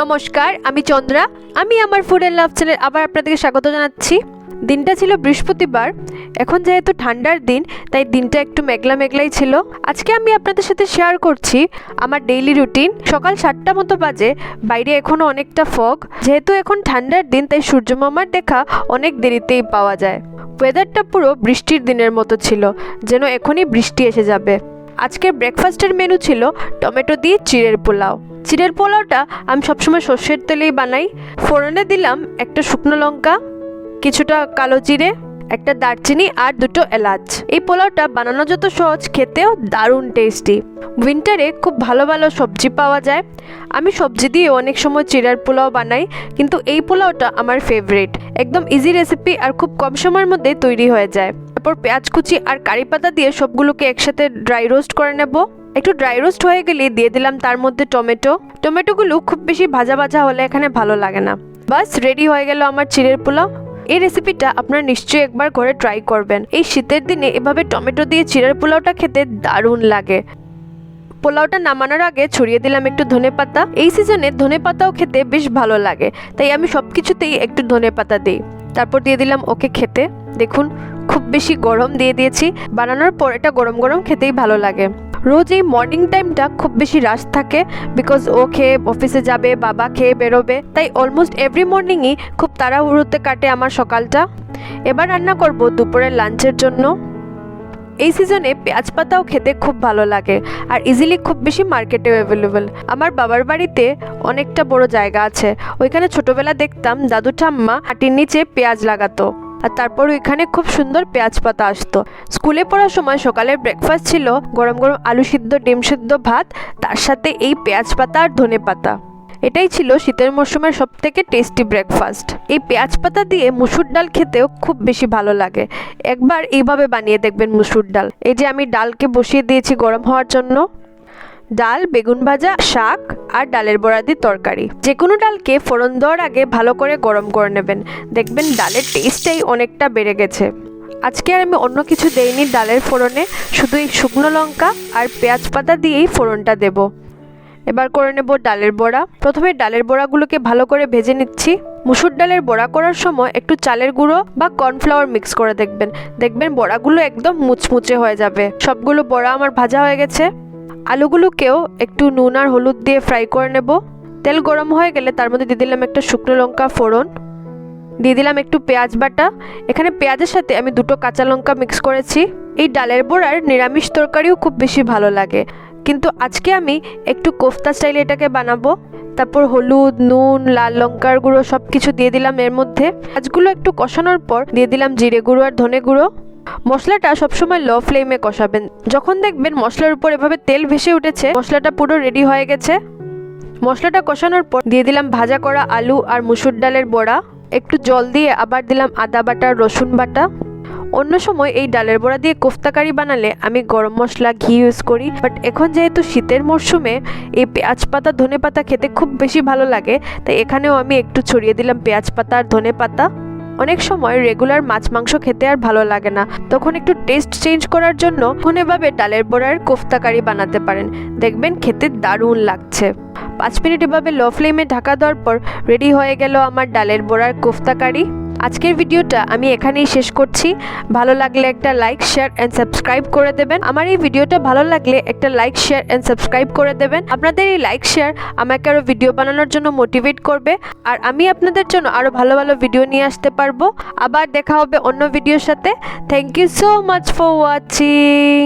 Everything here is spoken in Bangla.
নমস্কার, আমি চন্দ্রা। আমি আমার ফুড অ্যান্ড লাভ চ্যানেল আবার আপনাদেরকে স্বাগত জানাচ্ছি। দিনটা ছিল বৃহস্পতিবার, এখন যেহেতু ঠান্ডার দিন, তাই দিনটা একটু মেঘলা মেঘলাই ছিল। আজকে আমি আপনাদের সাথে শেয়ার করছি আমার ডেইলি রুটিন সকাল সাতটা মতো বাজে, বাইরে এখনও অনেকটা ফগ যেহেতু এখন ঠান্ডার দিন, তাই সূর্যমামার দেখা অনেক দেরিতেই পাওয়া যায়। ওয়েদারটা পুরো বৃষ্টির দিনের মতো ছিল, যেন এখনই বৃষ্টি এসে যাবে। আজকের ব্রেকফাস্টের মেনু ছিল টমেটো দিয়ে চিড়ের পোলাও। চিড়ের পোলাওটা আমি সবসময় সর্ষের তেলেই বানাই। ফোড়নে দিলাম একটা শুকনো লঙ্কা, কিছুটা কালো জিরে, একটা দারচিনি আর দুটো এলাচ। এই পোলাওটা বানানো যত সহজ, খেতেও দারুণ টেস্টি উইন্টারে খুব ভালো ভালো সবজি পাওয়া যায়। আমি সবজি দিয়ে অনেক সময় চিড়ার পোলাও বানাই, কিন্তু এই পোলাওটা আমার ফেভারিট একদম ইজি রেসিপি আর খুব কম সময়ের মধ্যে তৈরি হয়ে যায়। তারপর পেঁয়াজ কুচি আর কারি পাতা দিয়ে সবগুলোকে একসাথে ড্রাই রোস্ট করে নেব। একটু ড্রাই রোস্ট হয়ে গেলে দিয়ে দিলাম তার মধ্যে টমেটো টমেটোগুলো খুব বেশি ভাজা ভাজা হলে এখানে ভালো লাগে না। বাস রেডি হয়ে গেল আমার চিড়ের পোলাও। এই রেসিপিটা আপনারা নিশ্চয়ই একবার ঘরে ট্রাই করবেন। এই শীতের দিনে এভাবে টমেটো দিয়ে চিড়ের পোলাওটা খেতে দারুণ লাগে। পোলাওটা নামানোর আগে ছড়িয়ে দিলাম একটু ধনে পাতা। এই সিজনে ধনে পাতাও খেতে বেশ ভালো লাগে। তাই আমি সব কিছুতেই একটু ধনে পাতা দিই। তারপর দিয়ে দিলাম ওকে খেতে। দেখুন, খুব বেশি গরম দিয়ে দিয়েছি। বানানোর পর এটা গরম গরম খেতেই ভালো লাগে। রোজ এই মর্নিং টাইমটা খুব বেশি রাশ থাকে বিকজ ও খেয়ে অফিসে যাবে, বাবা খেয়ে বেরোবে, তাই অলমোস্ট এভরি মর্নিংই খুব তাড়াহুড়োতে কাটে আমার সকালটা। এবার রান্না করব দুপুরের লাঞ্চের জন্য। এই সিজনে পেঁয়াজ পাতাও খেতে খুব ভালো লাগে আর ইজিলি খুব বেশি মার্কেটেও অ্যাভেলেবেল আমার বাবার বাড়িতে অনেকটা বড় জায়গা আছে। ওইখানে ছোটবেলা দেখতাম দাদু ঠাম্মা হাটির নিচে পেঁয়াজ লাগাতো। আর তারপর ওইখানে খুব সুন্দর পেঁয়াজ পাতা আসতো। স্কুলে পড়ার সময় সকালের ব্রেকফাস্ট ছিল গরম গরম আলু সিদ্ধ, ডিম সিদ্ধ ভাত, তার সাথে এই পেঁয়াজ পাতা আর ধনে পাতা। এটাই ছিল শীতের মরশুমের সব থেকে টেস্টি ব্রেকফাস্ট এই পেঁয়াজ পাতা দিয়ে মুসুর ডাল খেতেও খুব বেশি ভালো লাগে। একবার এইভাবে বানিয়ে দেখবেন মুসুর ডাল। এই যে আমি ডালকে বসিয়ে দিয়েছি গরম হওয়ার জন্য। ডাল, বেগুন ভাজা, শাক আর ডালের বড়া দিয়ে তরকারি। যে কোনো ডালকে ফোড়ন দেওয়ার আগে ভালো করে গরম করে নেবেন। দেখবেন ডালের টেস্টটাই অনেকটা বেড়ে গেছে। আজকে আর আমি অন্য কিছু দেইনি ডালের ফোড়নে, শুধু এই শুকনো লঙ্কা আর পেঁয়াজ পাতা দিয়েই ফোড়নটা দেবো। এবার করে নেব ডালের বড়া। প্রথমে ডালের বড়াগুলোকে ভালো করে ভেজে নিচ্ছি। মুসুর ডালের বড়া করার সময় একটু চালের গুঁড়ো বা কর্নফ্লাওয়ার মিক্স করে দেখবেন। দেখবেন বড়াগুলো একদম মুচমুচে হয়ে যাবে। সবগুলো বড়া আমার ভাজা হয়ে গেছে। আলুগুলোকেও একটু নুন আর হলুদ দিয়ে ফ্রাই করে নেব। তেল গরম হয়ে গেলে তার মধ্যে দিয়ে দিলাম একটা শুকনো লঙ্কা ফোড়ন। দিয়ে দিলাম একটু পেঁয়াজ বাটা। এখানে পেঁয়াজের সাথে আমি দুটো কাঁচা লঙ্কা মিক্স করেছি। এই ডালের বড়ার নিরামিষ তরকারিও খুব বেশি ভালো লাগে। কিন্তু আজকে আমি একটু কোফতা স্টাইলে এটাকে বানাবো। তারপর হলুদ, নুন, লাল লঙ্কার গুঁড়ো সব কিছু দিয়ে দিলাম এর মধ্যে। আজগুলো একটু কষানোর পর দিয়ে দিলাম জিরে গুঁড়ো আর ধনে গুঁড়ো। মশলাটা সবসময় লো ফ্লেমে কষাবেন। যখন দেখবেন মশলার উপর এভাবে তেল ভেসে উঠেছে, মশলাটা পুরো রেডি হয়ে গেছে। মশলাটা কষানোর পর দিয়ে দিলাম ভাজা করা আলু আর মুসুর ডালের বড়া। একটু জল দিয়ে আবার দিলাম আদা বাটা, রসুন বাটা। অন্য সময় এই ডালের বড়া দিয়ে কোফতা কারি বানালে আমি গরম মশলা, ঘি ইউজ করি। বাট এখন যেহেতু শীতের মরশুমে এই পেঁয়াজ পাতা, ধনে পাতা খেতে খুব বেশি ভালো লাগে, তাই এখানেও আমি একটু ছড়িয়ে দিলাম পেঁয়াজ পাতা আর ধনে পাতা। অনেক সময় রেগুলার মাছ মাংস খেতে আর ভালো লাগে না। তখন একটু টেস্ট চেঞ্জ করার জন্য এভাবে ডালের বড়ার কোফতা কারি বানাতে পারেন। দেখবেন খেতে দারুণ লাগছে। পাঁচ মিনিট এভাবে লো ফ্লেমে ঢাকা দেওয়ার পর রেডি হয়ে গেল আমার ডালের বড়ার কোফতা কারি। আজকের ভিডিওটা আমি এখানেই শেষ করছি। ভালো লাগলে একটা লাইক শেয়ার অ্যান্ড সাবস্ক্রাইব করে দেবেন। আমার এই ভিডিওটা ভালো লাগলে একটা লাইক শেয়ার অ্যান্ড সাবস্ক্রাইব করে দেবেন। আপনাদের এই লাইক শেয়ার আমাকে আরও ভিডিও বানানোর জন্য মোটিভেট করবে। আর আমি আপনাদের জন্য আরও ভালো ভালো ভিডিও নিয়ে আসতে পারব। আবার দেখা হবে অন্য ভিডিওর সাথে। Thank you so much for watching